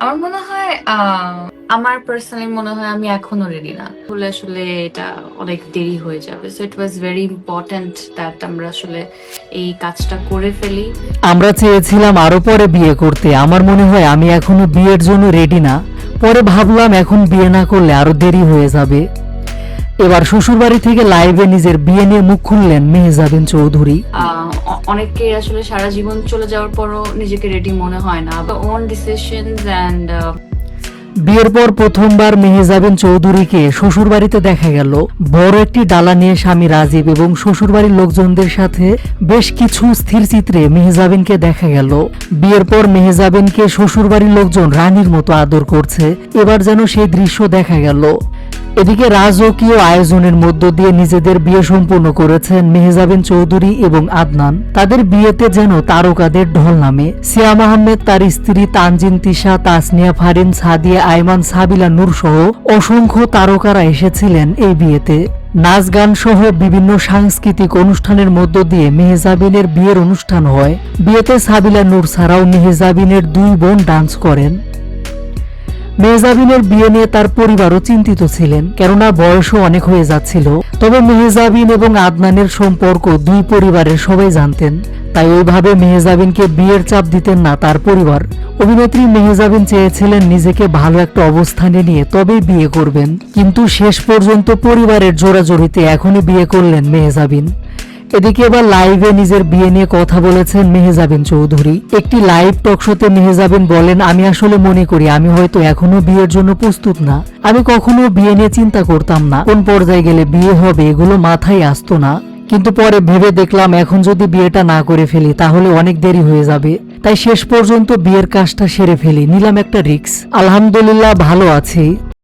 আমার মনে হয় আহ, আমার পার্সোনালি মনে হয় আমি এখনও রেডি না। বলে আসলে এটা অনেক দেরি হয়ে যাবে। So it was very important that আমরা আসলে এই কাজটা করে ফেলি। আমরা চেয়েছিলাম আরও পরে বিয়ে করতে। আমার মনে হয় আমি এখনও বিয়ের জন্য রেডি না। পরে ভাবলাম এখন বিয়ে না করলে আরও দেরি হয়ে যাবে। এবার শ্বশুরবাড়ি থেকে লাইভে নিজের বিয়ে নিয়ে মুখ খুললেন মেহজাবিন চৌধুরী। আহ, অনেকে আসলে সারা জীবন চলে যাওয়ার পরও নিজেকে রেডি মনে হয় না। ওন ডিসিশনস অ্যান্ড বিয়ের পর প্রথমবার মেহেজাবিন চৌধুরীকে শ্বশুরবাড়িতে দেখা গেল। বড় একটি ডালা নিয়ে স্বামী রাজীব এবং শ্বশুরবাড়ির লোকজনদের সাথে বেশ কিছু স্থির চিত্রে মেহেজাবিনকে দেখা গেল। বিয়ের পর মেহেজাবিনকে শ্বশুরবাড়ির লোকজন রানীর মতো আদর করছে। এবার যেন সেই দৃশ্য দেখা গেল। এদিকে রাজকীয় আয়োজনের মধ্য দিয়ে নিজেদের বিয়ে সম্পূর্ণ করেছেন মেহজাবিন চৌধুরী এবং আদনান। তাদের বিয়েতে যেন তারকাদের ঢল নামে। সিয়াম আহমেদ, তার স্ত্রী তানজিন তিশা, তাসনিয়া ফারিন, সাদিয়া আইমান, সাবিলা নূর সহ অসংখ্য তারকারা এসেছিলেন এই বিয়েতে। নাচ গান সহ বিভিন্ন সাংস্কৃতিক অনুষ্ঠানের মধ্য দিয়ে মেহজাবিনের বিয়ের অনুষ্ঠান হয়। বিয়েতে সাবিলা নূর ছাড়াও মেহজাবিনের দুই বোন ডান্স করেন। মেহজাবিনের বিয়ে নিয়ে তার পরিবারও চিন্তিত ছিলেন, কেননা বয়সও অনেক হয়ে যাচ্ছিল। তবে মেহজাবিন এবং আদনানের সম্পর্ক দুই পরিবারের সবাই জানতেন, তাই ওইভাবে মেহজাবিনকে বিয়ের চাপ দিতেন না তার পরিবার। অভিনেত্রী মেহজাবিন চেয়েছিলেন নিজেকে ভালো একটা অবস্থানে নিয়ে তবেই বিয়ে করবেন, কিন্তু শেষ পর্যন্ত পরিবারের জোরাজোরিতে এখনই বিয়ে করলেন মেহজাবিন। এদিকে এবার লাইভে নিজের বিয়ে নিয়ে কথা বলেছেন মেহেজাবিন চৌধুরী। একটি লাইভ টকশোতে মেহেজাবিন বলেন, আমি আসলে মনে করি, আমি হয়তো এখনও বিয়ের জন্য প্রস্তুত না। আমি কখনো বিয়ে নিয়ে চিন্তা করতাম না। কোন পর্যায়ে গেলে বিয়ে হবে, এগুলো মাথায় আসতো না। কিন্তু পরে ভেবে দেখলাম, এখন যদি বিয়েটা না করে ফেলি, তাহলে অনেক দেরি হয়ে যাবে। তাই শেষ পর্যন্ত বিয়ের কাজটা সেরে ফেলি। নিলাম একটা রিক্স আলহামদুলিল্লাহ, ভালো আছি।